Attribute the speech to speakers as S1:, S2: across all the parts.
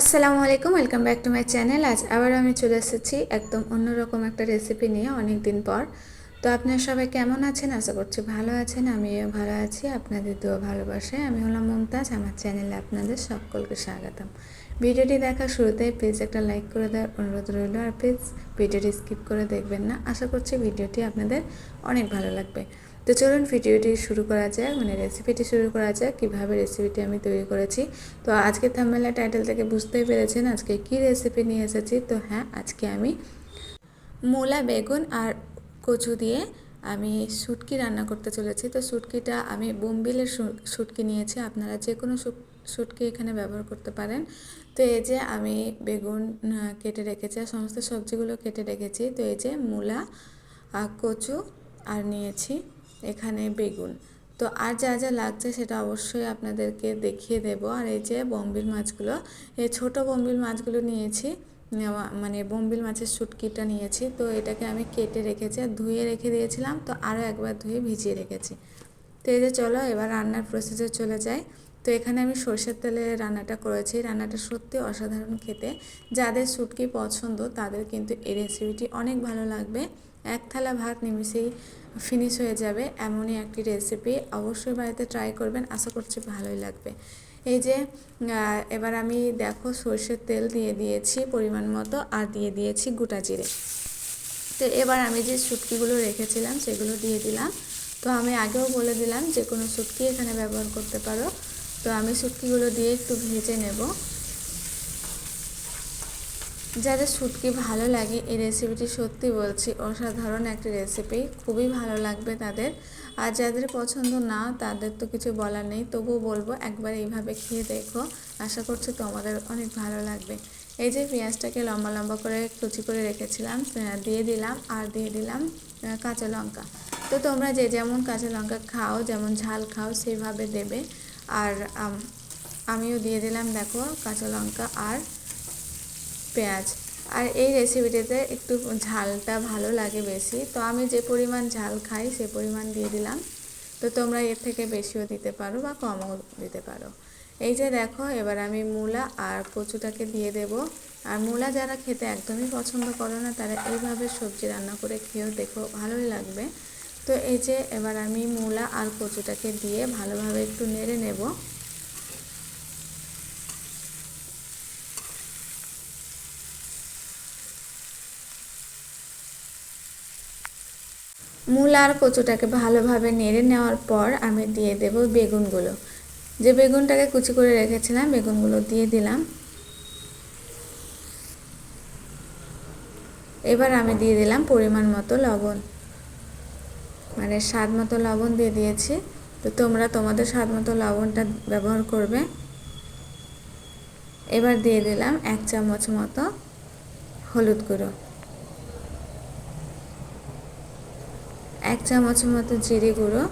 S1: আসসালামু আলাইকুম, welcome back to my channel. আজ আবার আমি চলে এসেছি একদম অন্যরকম একটা রেসিপি নিয়ে অনেক দিন পর। তো আপনারা সবাই কেমন আছেন? আশা করছি ভালো আছেন, আমিও ভালো আছি, আপনাদের দুয়ো ভালোবাসায়। আমি হলাম মমতাজ, আমার চ্যানেলে আপনাদের সকলকে স্বাগতম। ভিডিওটি দেখার শুরুতেই প্লিজ একটা লাইক করে দেওয়ার অনুরোধ রইল, আর প্লিজ ভিডিওটি স্কিপ করে দেখবেন না। আশা করছি ভিডিওটি আপনাদের অনেক ভালো লাগবে। তো চলুন ভিডিওটি শুরু করা যাক মানে রেসিপিটি শুরু করা যাক, কীভাবে রেসিপিটি আমি তৈরি করেছি। তো আজকে থামেলা টাইটেল থেকে বুঝতেই পেরেছেন আজকে কি রেসিপি নিয়ে এসেছি। তো হ্যাঁ আজকে আমি মূলা, বেগুন আর কচু দিয়ে আমি শুটকি রান্না করতে চলেছি। তো শুটকিটা আমি বোমবিলের শুটকি নিয়েছি, আপনারা যে কোনো শুটকি এখানে ব্যবহার করতে পারেন। তো এই যে আমি বেগুন কেটে রেখেছি আর সমস্ত সবজিগুলো কেটে রেখেছি। তো এই যে মূলা কচু আর নিয়েছি। এখানে বেগুন। তো আর যা যা লাগছে সেটা অবশ্যই আপনাদেরকে দেখিয়ে দেব। আর এই যে বম্বিল মাছগুলো, এই ছোট বম্বিল মাছগুলো নিয়েছি মানে বম্বিল মাছের শুটকিটা নিয়েছি। তো এটাকে আমি কেটে রেখেছি আর ধুয়ে রেখে দিয়েছিলাম, তো আরও একবার ধুয়ে ভিজিয়ে রেখেছি। তো এই যে চলো এবার রান্নার প্রসেসে চলে যাই তো এখানে আমি সর্ষের তেলে রান্নাটা করেছি। রান্নাটা সত্যি অসাধারণ খেতে। যাদের শুটকি পছন্দ তাদের কিন্তু এই রেসিপিটি অনেক ভালো লাগবে। এক থালা ভাত নিমিশেই ফিনিশ হয়ে যাবে এমনই একটি রেসিপি অবশ্যই বাড়িতে ট্রাই করবেন, আশা করছি ভালোই লাগবে। এই যে এবার আমি দেখো সর্ষের তেল দিয়ে দিয়েছি পরিমাণ মতো আর দিয়ে দিয়েছি গোটা জিরে। তো এবার আমি যে শুটকিগুলো রেখেছিলাম সেগুলো দিয়ে দিলাম। তো আমি আগেও বলে দিলাম যে কোনো শুটকি এখানে ব্যবহার করতে পারো। তো আমি শুটকিগুলো দিয়ে একটু ভেজে নেব। যাদের শুটকি ভালো লাগে, এই রেসিপিটি সত্যি বলছি, অসাধারণ একটি রেসিপি খুবই ভালো লাগবে তাদের। আর যাদের পছন্দ না, তাদের তো কিছু বলার নেই, তবুও বলব একবার এইভাবে খেয়ে দেখো, আশা করছি তোমাদের অনেক ভালো লাগবে। এই যে পেঁয়াজটাকে লম্বা লম্বা করে কুচি করে রেখেছিলাম দিয়ে দিলাম, আর দিয়ে দিলাম কাঁচা লঙ্কা। তো তোমরা যে যেমন কাঁচা লঙ্কা খাও, যেমন ঝাল খাও সেইভাবে দেবে। আর আমিও দিয়ে দিলাম, দেখো, কাঁচা লঙ্কা আর পেঁয়াজ। আর এই রেসিপিটিতে একটু ঝালটা ভালো লাগে বেশি। তো আমি যে পরিমাণ ঝাল খাই, সে পরিমাণ দিয়ে দিলাম। তো তোমরা এর থেকে বেশিও দিতে পারো বা কমও দিতে পারো। এই যে দেখো, এবার আমি মূলা আর কচুটাকে দিয়ে দেব। আর মূলা যারা খেতে একদমই পছন্দ করো না, তারা এইভাবে সবজি রান্না করে খেয়েও দেখো ভালোই লাগবে। তো এই যে এবার আমি মূলা আর কচুটাকে দিয়ে ভালোভাবে একটু নেড়ে নেব। মূল আর কচুটাকে ভালোভাবে নেড়ে নেওয়ার পর আমি দিয়ে দেব বেগুনগুলো। যে বেগুনটাকে কুচি করে রেখেছিলাম, বেগুনগুলো দিয়ে দিলাম। এবার আমি দিয়ে দিলাম পরিমাণ মতো লবণ। মানে স্বাদ মতো লবণ দিয়ে দিয়েছি। তো তোমরা তোমাদের স্বাদ মতো লবণটা ব্যবহার করবে। এবার দিয়ে দিলাম এক চামচ মতো হলুদ গুঁড়ো। এক চামচ মতো জিরে গুঁড়ো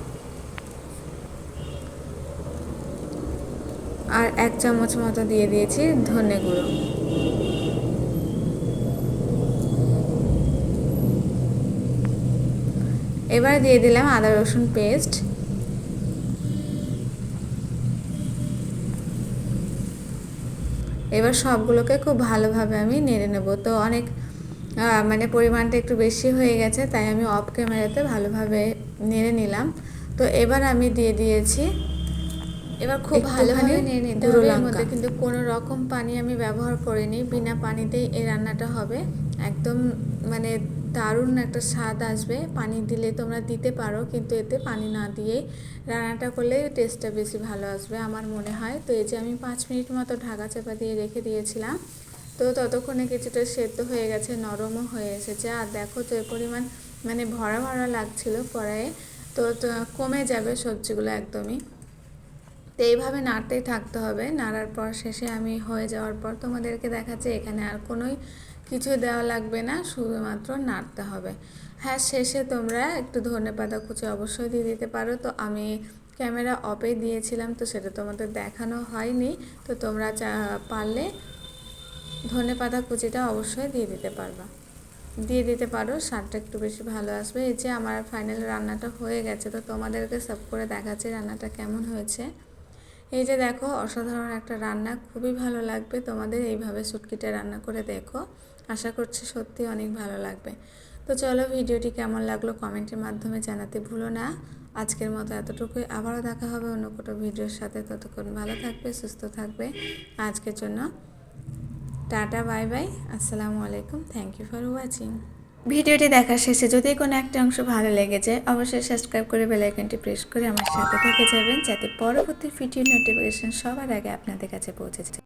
S1: আর এক চামচ মতো দিয়ে দিয়েছি ধনে গুঁড়ো। এবার দিয়ে দিলাম আদা, রসুন পেস্ট। এবার সবগুলোকে খুব ভালোভাবে আমি নেড়ে নেব। তো অনেক মানে পরিমাণটা একটু বেশি হয়ে গেছে তাই আমি অফ ক্যামেরাতে ভালোভাবে নেড়ে নিলাম। তো এবার আমি দিয়ে দিয়েছি এবার খুব ভালোভাবে নিয়ে নিতে হবে। এর মধ্যে কিন্তু কোনো রকম পানি আমি ব্যবহার করিনি বিনা পানিতেই এই রান্নাটা হবে। একদম মানে দারুণ একটা স্বাদ আসবে। পানি দিলে তোমরা দিতে পারো কিন্তু এতে পানি না দিয়েই রান্নাটা করলে টেস্টটা বেশি ভালো আসবে আমার মনে হয়। তো এই যে আমি পাঁচ মিনিট মতো ঢাকা চাপা দিয়ে রেখে দিয়েছিলাম। তো ততক্ষণে কিছুটা সেদ্ধ হয়ে গেছে, নরমও হয়ে এসেছে। আর দেখো তো পরিমাণ মানে ভরা ভরা লাগছিল কড়াইয়ে। তো কমে যাবে সবজিগুলো একদমই। তো এইভাবে নাড়তেই থাকতে হবে। নাড়ার পর শেষে আমি হয়ে যাওয়ার পর তোমাদেরকে দেখাচ্ছে, এখানে আর কোনোই কিছু দেওয়া লাগবে না, শুধুমাত্র নাড়তে হবে। হ্যাঁ শেষে তোমরা একটু ধনে পাতা কুচি অবশ্যই দিয়ে দিতে পারো। তো আমি ক্যামেরা অপে দিয়েছিলাম, তো সেটা তোমাদের দেখানো হয়নি। তো তোমরা পারলে ধনে পাতা কুচিটা অবশ্যই দিয়ে দিতে পারবা। দিয়ে দিতে পারো, স্বাদটা একটু বেশি ভালো আসবে। এই যে আমার ফাইনাল রান্নাটা হয়ে গেছে, তো তোমাদেরকে সব করে দেখাচ্ছি রান্নাটা কেমন হয়েছে। এই যে দেখো, অসাধারণ একটা রান্না, খুবই ভালো লাগবে। তোমাদের এইভাবে শুটকিটা রান্না করে দেখো। আশা করছি সত্যি অনেক ভালো লাগবে। তো চলো, ভিডিওটি কেমন লাগল কমেন্টের মাধ্যমে জানাতে ভুলো না। আজকের মতো এতটুকুই। আবারও দেখা হবে অন্য কোনো ভিডিওর সাথে। ততক্ষণ ভালো থাকবে, সুস্থ থাকবে। আজকের জন্য টাটা, বাই বাই। আসসালামু আলাইকুম। থ্যাংক ইউ ফর ওয়াচিং ভিডিওটি দেখার শেষে যদি কোনো একটা অংশ ভালো লেগে যায়, অবশ্যই সাবস্ক্রাইব করে বেল আইকনটি প্রেস করে আমার সাথে থেকে যাবেন, যাতে পরবর্তী ভিডিও নোটিফিকেশন সবার আগে আপনাদের কাছে পৌঁছে যায়।